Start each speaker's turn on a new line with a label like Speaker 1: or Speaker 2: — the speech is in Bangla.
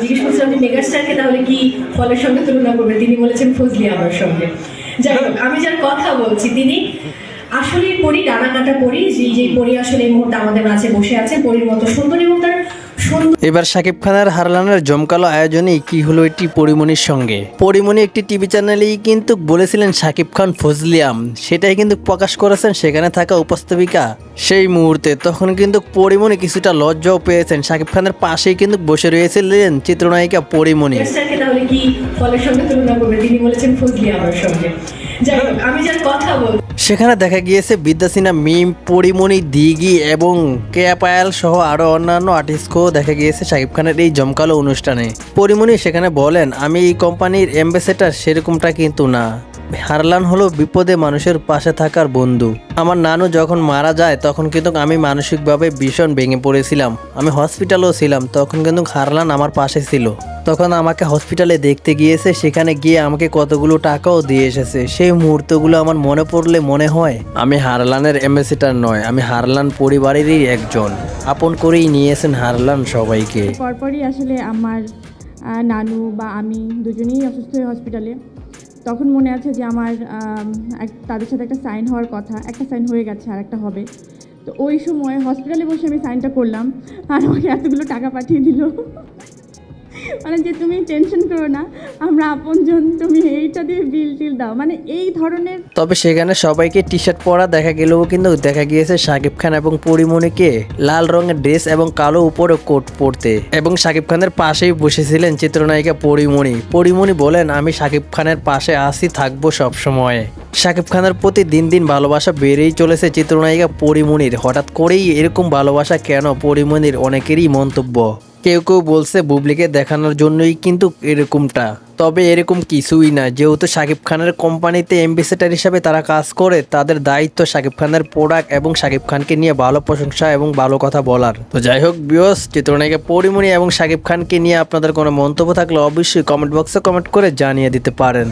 Speaker 1: জিজ্ঞেস করছিলাম যে মেগাস্টারকে তাহলে কি ফলের সঙ্গে তুলনা করবে? তিনি বলেছেন ফজলি আমার সঙ্গে। যাই হোক, আমি যার কথা বলছি, তিনি আসলে পরি ডানা কাটা পরি যে যে পরি আসলে এই মুহূর্তে আমাদের মাঝে বসে আছে পরির মতো সুন্দর এবং তার
Speaker 2: এবার শাকিব খানের হারলানের জমকালো আয়োজনে কি হলো এটি পরিমণির সঙ্গে? পরিমণি একটি টিভি চ্যানেলেই কিন্তু বলেছিলেন শাকিব খান ফজলিয়াম। সেটাই কিন্তু প্রকাশ করেছেন সেখানে থাকা উপস্থাপিকা সেই মুহূর্তে তখন কিন্তু পরিমণি কিছুটা লজ্জাও পেয়েছেন। শাকিব খানের পাশেই কিন্তু বসে রয়েছিলেন চিত্রনায়িকা পরিমণি।
Speaker 1: তাহলে কি ফলের সঙ্গে তুলনা করবে? তিনি বলেছেন ফজলি আমার সঙ্গে। যাই হোক আমি যার কথা বলছি
Speaker 2: সেখানে দেখা গিয়েছে বিদ্যাসিনা, মিম, পরিমণি, দিঘি এবং কেয়া পায়াল সহ আরও অন্যান্য আর্টিস্টকেও দেখা গিয়েছে শাকিব খানের এই জমকালো অনুষ্ঠানে। পরিমণি সেখানে বলেন, আমি এই কোম্পানির অ্যাম্বাসেডার সেরকমটা কিন্তু না। হারলান হলো বিপদে মানুষের পাশে থাকার বন্ধু। আমার নানু যখন মারা যায়, তখন কিন্তু আমি মানসিকভাবে ভীষণ ভেঙে পড়েছিলাম। আমি হসপিটালেও ছিলাম, তখন কিন্তু হারলান আমার পাশে ছিল। তখন আমাকে হসপিটালে দেখতে গিয়েছে, সেখানে গিয়ে আমাকে কতগুলো টাকাও দিয়ে এসেছে। সেই মুহূর্তগুলো আমার মনে পড়লে মনে হয়, আমি হারলানের অ্যাম্বাসেডার নয়, আমি হারলান পরিবারেরই একজন। আপন করেই নিয়েছেন হারলান সবাইকে।
Speaker 3: পরপরই আসলে আমার নানু বা আমি দুজনেই অসুস্থ হয়ে হসপিটালে তখন মনে আছে যে আমার তাদের সাথে একটা সাইন হওয়ার কথা, একটা সাইন হয়ে গেছে আর একটা হবে। তো ওই সময় হসপিটালে বসে আমি সাইনটা করলাম, আর আমাকে এতগুলো টাকা পাঠিয়ে দিল। মানে যে তুমি টেনশন করো না, আমরা আপনজন, তুমি এইটা দিয়ে বিল টিল দাও। মানে এই ধরনের
Speaker 2: তবে সেখানে সবাইকে টি শার্ট পরা দেখা গেলেও কিন্তু দেখা গিয়েছে শাকিব খান এবং পরিমণিকে লাল রঙের ড্রেস এবং কালো উপরে কোট পরতে। এবং শাকিব খানের পাশেই বসেছিলেন চিত্রনায়িকা পরিমণি। পরিমণি বলেন, আমি শাকিব খানের পাশে আসি থাকব সব সময়। শাকিব খানের প্রতি দিন দিন ভালোবাসা বেড়েই চলেছে চিত্রনায়িকা পরিমণির। হঠাৎ করেই এরকম ভালোবাসা কেন পরিমণির? অনেকেরই মন্তব্য। কেউ কেউ বলছে বুবলিকে দেখানোর জন্যই কিন্তু এরকমটা। তবে এরকম কিছুই না। যেহেতু শাকিব খানের কোম্পানিতে এম্বাসেডার হিসাবে তারা কাজ করে, তাদের দায়িত্ব শাকিব খানের প্রোডাক্ট এবং শাকিব খানকে নিয়ে ভালো প্রশংসা এবং ভালো কথা বলার। তো যাই হোক বিয়স চিত্রনায়িকা পরিমণি এবং শাকিব খানকে নিয়ে আপনাদের কোনো মন্তব্য থাকলে অবশ্যই কমেন্ট বক্সে কমেন্ট করে জানিয়ে দিতে পারেন।